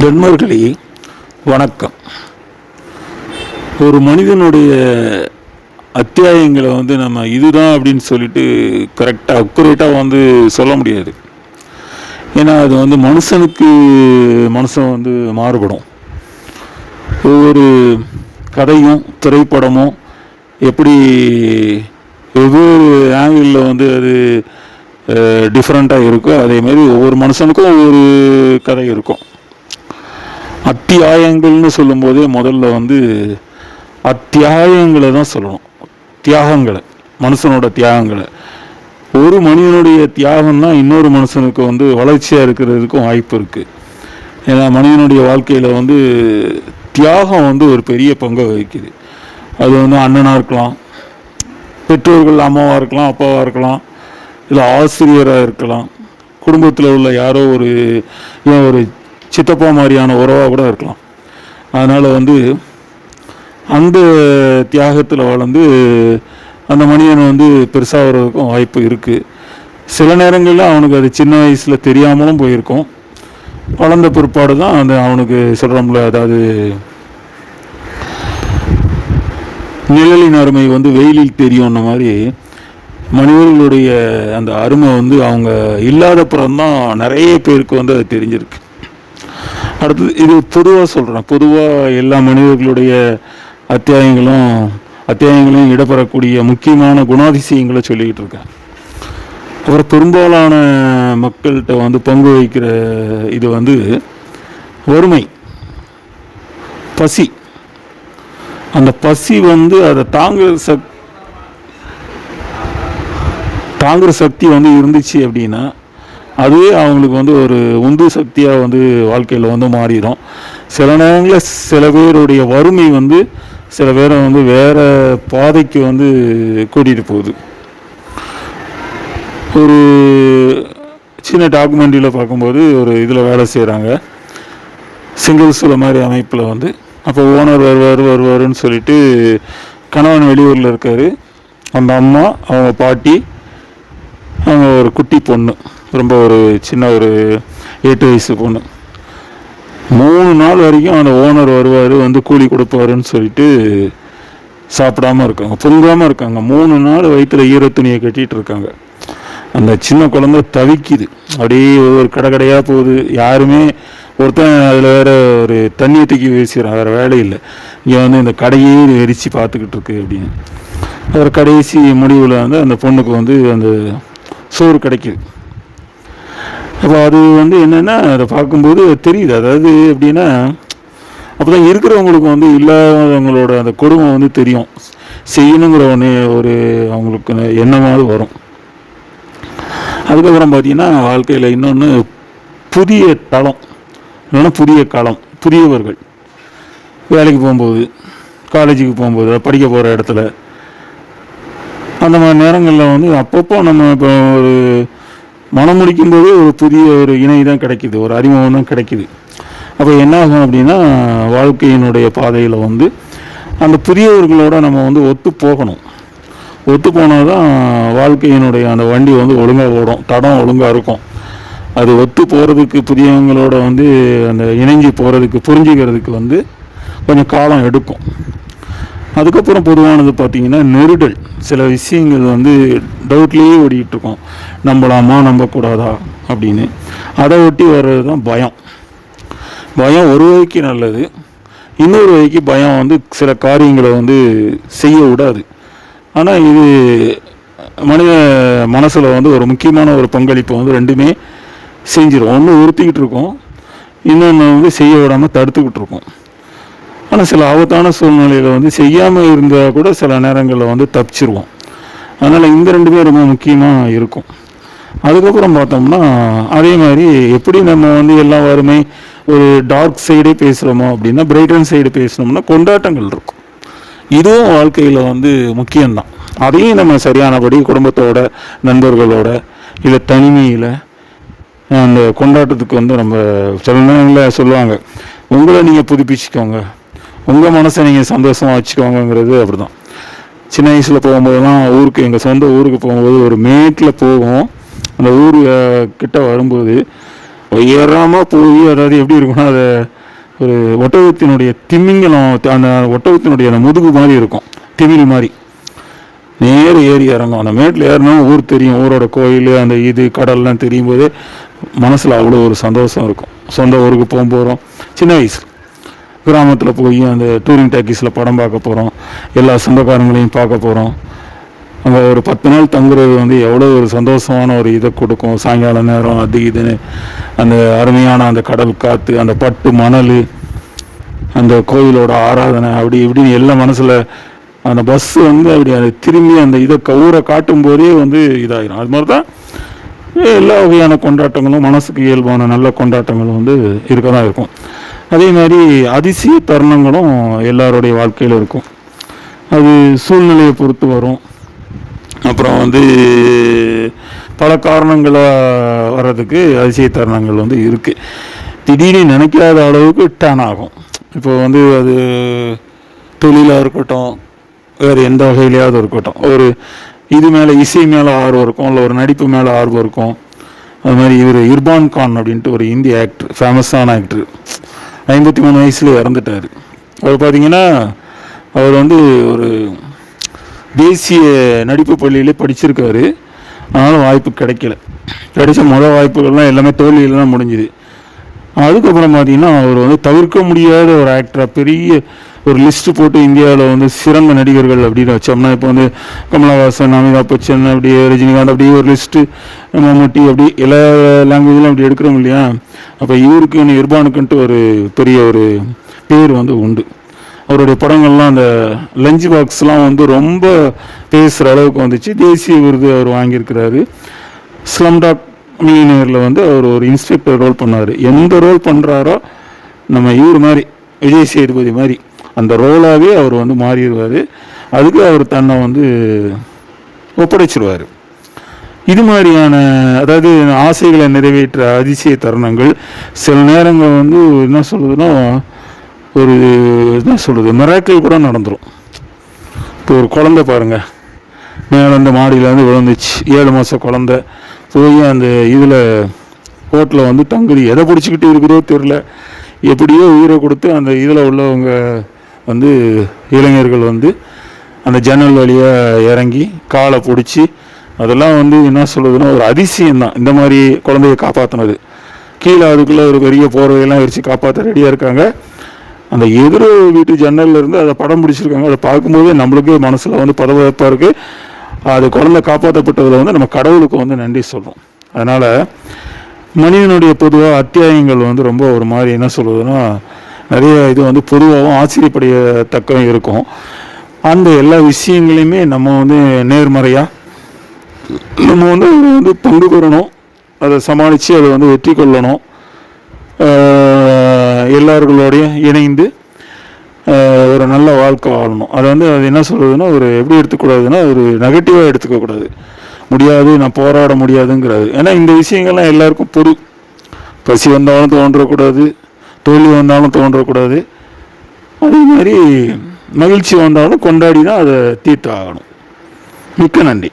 நண்பர்களே வணக்கம். ஒரு மனிதனுடைய அத்தியாயங்களை வந்து நம்ம இதுதான் அப்படின்னு சொல்லிட்டு கரெக்டாக அக்குரேட்டாக வந்து சொல்ல முடியாது. ஏன்னா அது வந்து மனுஷனுக்கு மனுஷன் வந்து மாறுபடும். ஒவ்வொரு கதையும் திரைப்படமும் எப்படி வெவ்வேறு ஆங்கிளில் வந்து அது டிஃப்ரெண்ட்டாக இருக்கோ அதே மாதிரி ஒவ்வொரு மனுஷனுக்கும் ஒவ்வொரு கதை இருக்கும். அத்தியாயங்கள்னு சொல்லும்போதே முதல்ல வந்து அத்தியாயங்களை தான் சொல்லணும். தியாகங்களை மனுஷனோட தியாகங்களை. ஒரு மனிதனுடைய தியாகம் தான் இன்னொரு மனுஷனுக்கு வந்து வளர்ச்சியாக இருக்கிறதுக்கும் வாய்ப்பு இருக்குது ஏன்னா மனிதனுடைய வாழ்க்கையில் வந்து தியாகம் வந்து ஒரு பெரிய பங்கை வகிக்குது. அது வந்து அண்ணனாக இருக்கலாம் பெற்றோர்கள் அம்மாவாக இருக்கலாம் அப்பாவாக இருக்கலாம் இல்லை ஆசிரியராக இருக்கலாம் குடும்பத்தில் உள்ள யாரோ ஒரு ஏன் ஒரு சித்தப்பா மாதிரியான உறவாக கூட இருக்கலாம். அதனால் வந்து அந்த தியாகத்தில் வளர்ந்து அந்த மனிதன் வந்து பெருசாகிறதுக்கும் வாய்ப்பு இருக்குது சில நேரங்களில் அவனுக்கு அது சின்ன வயசில் தெரியாமலும் போயிருக்கும். வளர்ந்த பிற்பாடு தான் அந்த அவனுக்கு சொல்கிறோம்ல அதாவது நிழலின் அருமை வந்து வெயிலில் தெரியும்ன மாதிரி மனிதர்களுடைய அந்த அருமை வந்து அவங்க இல்லாத தான் நிறைய பேருக்கு வந்து அது தெரிஞ்சிருக்கு. அடுத்தது இது பொதுவாக சொல்கிறேன் பொதுவாக எல்லா மனிதர்களுடைய அத்தியாயங்களும் அத்தியாயங்களும் இடம்பெறக்கூடிய முக்கியமான குணாதிசயங்களை சொல்லிக்கிட்டு இருக்கேன். அப்புறம் பெரும்பாலான மக்கள்கிட்ட வந்து பங்கு வகிக்கிற இது வந்து வறுமை பசி. அந்த பசி வந்து அதை தாங்குற சக் தாங்குற சக்தி வந்து இருந்துச்சு அப்படின்னா அதுவே அவங்களுக்கு வந்து ஒரு உந்து சக்தியாக வந்து வாழ்க்கையில் வந்து மாறிடும். சில நேரங்களில் சில பேருடைய வறுமை வந்து சில பேரை வந்து வேறு பாதைக்கு வந்து கூட்டிகிட்டு போகுது. ஒரு சின்ன டாக்குமெண்ட்ரியில் பார்க்கும்போது ஒரு இதில் வேலை செய்கிறாங்க சிங்கிள்ஸில் மாதிரி அமைப்பில் வந்து. அப்போ ஓனர் வருவார் வருவாருன்னு சொல்லிட்டு கணவன் வெளியூரில் இருக்கார். அந்த அம்மா அவங்க பாட்டி அவங்க ஒரு குட்டி பொண்ணு. ரொம்ப ஒரு சின்ன ஒரு எட்டு வயசு பொண்ணு. மூணு நாள் வரைக்கும் அந்த ஓனர் வருவார் வந்து கூலி கொடுப்பாருன்னு சொல்லிட்டு சாப்பிடாம இருக்காங்க பொங்காமல் இருக்காங்க. மூணு நாள் வயிற்றில் ஈரத்துணியை கட்டிகிட்டு இருக்காங்க. அந்த சின்ன குழந்த தவிக்குது. அப்படியே ஒவ்வொரு கடை கடையாக போகுது. யாருமே ஒருத்தன் அதில் வேற ஒரு தண்ணியை தூக்கி வீசிடுறான் வேறு வேலை இல்லை. இங்கே வந்து இந்த கடையே எரிச்சு பார்த்துக்கிட்டு இருக்கு அப்படின்னு. அப்புறம் கடைசி முடிவில் வந்து அந்த பொண்ணுக்கு வந்து அந்த சோறு கிடைக்கிது. அப்போ அது வந்து என்னென்னா அதை பார்க்கும்போது தெரியுது. அதாவது எப்படின்னா அப்போ தான் இருக்கிறவங்களுக்கு வந்து இல்லாதவங்களோட அந்த கொடுமை வந்து தெரியும். செய்யணுங்கிற ஒன்று ஒரு அவங்களுக்கு எண்ணமாவது வரும். அதுக்கப்புறம் பார்த்தீங்கன்னா வாழ்க்கையில் இன்னொன்று புதிய தளம். இல்லைன்னா புதிய களம் புதியவர்கள். வேலைக்கு போகும்போது காலேஜுக்கு போகும்போது படிக்க போகிற இடத்துல. அந்த மாதிரி நேரங்களில் வந்து அப்பப்போ நம்ம இப்போ ஒரு மனம் முடிக்கும்போதே ஒரு புதிய ஒரு இணை தான் கிடைக்குது ஒரு அறிமுகம் தான் கிடைக்குது. அப்போ என்ன ஆகும் அப்படின்னா வாழ்க்கையினுடைய பாதையில் வந்து அந்த புதியவர்களோட நம்ம வந்து ஒத்து போகணும். ஒத்து போனால் தான் வாழ்க்கையினுடைய அந்த வண்டி வந்து ஒழுங்காக ஓடும் தடம் ஒழுங்காக இருக்கும். அது ஒத்து போகிறதுக்கு புதியவங்களோட வந்து அந்த இணைஞ்சு போகிறதுக்கு புரிஞ்சுக்கிறதுக்கு வந்து கொஞ்சம் காலம் எடுக்கும். அதுக்கப்புறம் பொதுவானது பார்த்தீங்கன்னா நெருடல். சில விஷயங்கள் வந்து டவுட்லேயே ஓடிக்கிட்டுருக்கோம். நம்பலாமா நம்பக்கூடாதா அப்படின்னு. அதை ஒட்டி வர்றது தான் பயம். பயம் ஒரு வகைக்கு நல்லது. இன்னொரு வகைக்கு பயம் வந்து சில காரியங்களை வந்து செய்ய விடாது. ஆனால் இது மனித மனசில் வந்து ஒரு முக்கியமான ஒரு பங்களிப்பை வந்து ரெண்டுமே செஞ்சிடும் ஒன்று உறுத்திக்கிட்டு இருக்கோம் இன்னொன்று வந்து செய்ய விடாமல் தடுத்துக்கிட்டு இருக்கோம் ஆனால் சில ஆபத்தான சூழ்நிலையில் வந்து செய்யாமல் இருந்தால் கூட சில நேரங்களில் வந்து தப்பிச்சிருவோம். அதனால் இந்த ரெண்டுமே ரொம்ப முக்கியமாக இருக்கும். அதுக்கப்புறம் பார்த்தோம்னா அதே மாதிரி எப்படி நம்ம வந்து எல்லா ஒரு டார்க் சைடே பேசுகிறோமோ அப்படின்னா பிரைட்டன் சைடு பேசினோம்னா கொண்டாட்டங்கள் இருக்கும். இதுவும் வாழ்க்கையில் வந்து முக்கியம்தான். அதையும் நம்ம சரியானபடி குடும்பத்தோட நண்பர்களோட இல்லை தனிமையில் அந்த கொண்டாட்டத்துக்கு வந்து நம்ம சில நேரங்களில் சொல்லுவாங்க உங்களை நீங்கள் புதுப்பிச்சுக்கோங்க. உங்கள் மனசை நீங்கள் சந்தோஷமாக வச்சுக்கோங்கிறது அப்படி தான் சின்ன வயசில் போகும்போதெல்லாம் ஊருக்கு எங்கள் சொந்த ஊருக்கு போகும்போது ஒரு மேட்டில் போகும் அந்த ஊர் கிட்ட வரும்போது உயரமாக போய் அதாவது எப்படி இருக்கும்னா அதை ஒரு ஒட்டகத்தினுடைய திமிங்கலம் அந்த ஒட்டகத்தினுடைய அந்த முதுகு மாதிரி இருக்கும். திமில் மாதிரி. நேர் ஏறி இறங்கும். அந்த மேட்டில் ஏறினா ஊர் தெரியும். ஊரோட கோயில் அந்த இது கடல்லாம் தெரியும் போது மனசில் அவ்வளோ ஒரு சந்தோஷம் இருக்கும். சொந்த ஊருக்கு போக போகிறோம் சின்ன வயசு கிராமத்தில் போய் அந்த டூரிங் டாக்கீஸில் படம் பார்க்க போகிறோம் எல்லா சொந்தக்காரங்களையும் பார்க்க போகிறோம் அங்கே ஒரு பத்து நாள் தங்குறது வந்து எவ்வளோ ஒரு சந்தோஷமான ஒரு இதை கொடுக்கும். சாயங்கால நேரம் அது இதுன்னு. அந்த அருமையான அந்த கடல் காற்று அந்த பட்டு மணல் அந்த கோயிலோட ஆராதனை அப்படி இப்படின்னு எல்லாம் மனசில் அந்த பஸ் வந்து அப்படி அதை திரும்பி அந்த இதை ஊரை காட்டும் போதே வந்து இதாகிடும் அது மாதிரி தான் எல்லா வகையான கொண்டாட்டங்களும் மனசுக்கு இயல்பான நல்ல கொண்டாட்டங்களும் வந்து இருக்க தான் இருக்கும். அதே மாதிரி அதிசய தருணங்களும் எல்லாருடைய வாழ்க்கையில் இருக்கும். அது சூழ்நிலையை பொறுத்து வரும். அப்புறம் வந்து பல காரணங்களாக வர்றதுக்கு அதிசய தருணங்கள் வந்து இருக்குது திடீர்னு நினைக்காத அளவுக்கு டேன் ஆகும். இப்போ வந்து அது தொழிலாக இருக்கட்டும் வேறு எந்த வகையிலையாவது இருக்கட்டும். ஒரு இது மேலே இசை மேலே ஆர்வம் இருக்கும் இல்லை ஒரு நடிப்பு மேலே ஆர்வம் இருக்கும். அது மாதிரி இவர் இர்பான் கான் அப்படின்ட்டு ஒரு இந்திய ஆக்டர் ஃபேமஸான ஆக்டர் ஐம்பத்தி மூணு வயசில் இறந்துட்டார். அவர் பார்த்தீங்கன்னா அவர் வந்து ஒரு தேசிய நடிப்பு பள்ளியிலே படிச்சிருக்காரு. ஆனாலும் வாய்ப்பு கிடைக்கல. கிடைச்ச முதல் வாய்ப்புகள்லாம் எல்லாமே தோல்வியில் தான் முடிஞ்சுது. அதுக்கப்புறம் பார்த்தீங்கன்னா அவர் வந்து தவிர்க்க முடியாத ஒரு ஆக்டராக பெரிய ஒரு லிஸ்ட்டு போட்டு இந்தியாவில் வந்து சிறந்த நடிகர்கள் அப்படின்னு வச்சோம்னா இப்போ வந்து கமலஹாசன் அமிதாப் பச்சன் அப்படியே ரஜினிகாந்த் அப்படி ஒரு லிஸ்ட்டு மம்முட்டி அப்படி எல்லா லாங்குவேஜ்லையும் அப்படி எடுக்கிறோம் இல்லையா? அப்போ இவருக்கு இர்பானுக்குன்ட்டு ஒரு பெரிய ஒரு பேர் வந்து உண்டு. அவருடைய படங்கள்லாம் அந்த லஞ்ச் பாக்ஸ்லாம் வந்து ரொம்ப பேசுகிற அளவுக்கு வந்துச்சு. தேசிய விருது அவர் வாங்கியிருக்கிறாரு. ஸ்லம்டாக் மில்லினியரில் வந்து அவர் ஒரு இன்ஸ்பெக்டர் ரோல் பண்ணார். எந்த ரோல் பண்ணுறாரோ நம்ம இவர் மாதிரி விஜய் சேதுபதி மாதிரி அந்த ரோலாகவே அவர் வந்து மாறிடுவார். அதுக்கு அவர் தன்னை வந்து ஒப்படைச்சிருவார். இது மாதிரியான அதாவது ஆசைகளை நிறைவேற்ற அதிசய தருணங்கள் சில நேரங்கள் வந்து என்ன சொல்லுதுன்னா ஒரு என்ன சொல்கிறது மிராக்கள் கூட நடந்துடும் இப்போ ஒரு குழந்தை பாருங்கள் மேலே அந்த மாடியிலேருந்து விழுந்துச்சு. ஏழு மாதம் குழந்தை. போய் அந்த இதில் கோட்டில் வந்து தங்குது. எதை பிடிச்சிக்கிட்டு இருக்குதோ தெரில எப்படியோ உயிரை கொடுத்து அந்த இதில் உள்ளவங்க வந்து இளைஞர்கள் வந்து அந்த ஜன்னல் வழியாக இறங்கி காலை பிடிச்சி அதெல்லாம் வந்து என்ன சொல்லுதுன்னா ஒரு அதிசயம் தான் இந்த மாதிரி குழந்தைய காப்பாற்றினது கீழே அதுக்குள்ளே ஒரு பெரிய போர்வையெல்லாம் வச்சு காப்பாற்ற ரெடியாக இருக்காங்க. அந்த எதிர வீட்டு ஜன்னல்ல இருந்து அதை படம் பிடிச்சிருக்காங்க. அதை பார்க்கும்போதே நம்மளுக்கே மனசில் வந்து பதவியப்பாக இருக்குது அது குழந்தை காப்பாற்றப்பட்டதில் வந்து நம்ம கடவுளுக்கு வந்து நன்றி சொல்கிறோம் அதனால் மனிதனுடைய பொதுவாக அத்தியாயங்கள் வந்து ரொம்ப ஒரு மாதிரி என்ன சொல்லுதுன்னா நிறைய இது வந்து பொதுவாகவும் ஆச்சரியப்படையத்தக்க இருக்கும். அந்த எல்லா விஷயங்களையுமே நம்ம வந்து நேர்மறையாக நம்ம வந்து அதில் வந்து பங்கு பெறணும் அதை சமாளித்து அதை வந்து வெற்றி கொள்ளணும் எல்லார்களோடையும் இணைந்து ஒரு நல்ல வாழ்க்கை வாழணும். அதை வந்து அது என்ன சொல்கிறதுன்னா ஒரு எப்படி எடுத்துக்கூடாதுன்னா ஒரு நெகட்டிவாக எடுத்துக்கக்கூடாது. முடியாது நான் போராட முடியாதுங்கிறது ஏன்னா இந்த விஷயங்கள்லாம் எல்லாருக்கும் பொது பசி வந்தாலும் தோன்றக்கூடாது தோல்வி வந்தாலும் தோன்றக்கூடாது. அதே மாதிரி மகிழ்ச்சி வந்தாலும் கொண்டாடி தான் அதை தீர்த்து ஆகணும் மிக்க நன்றி.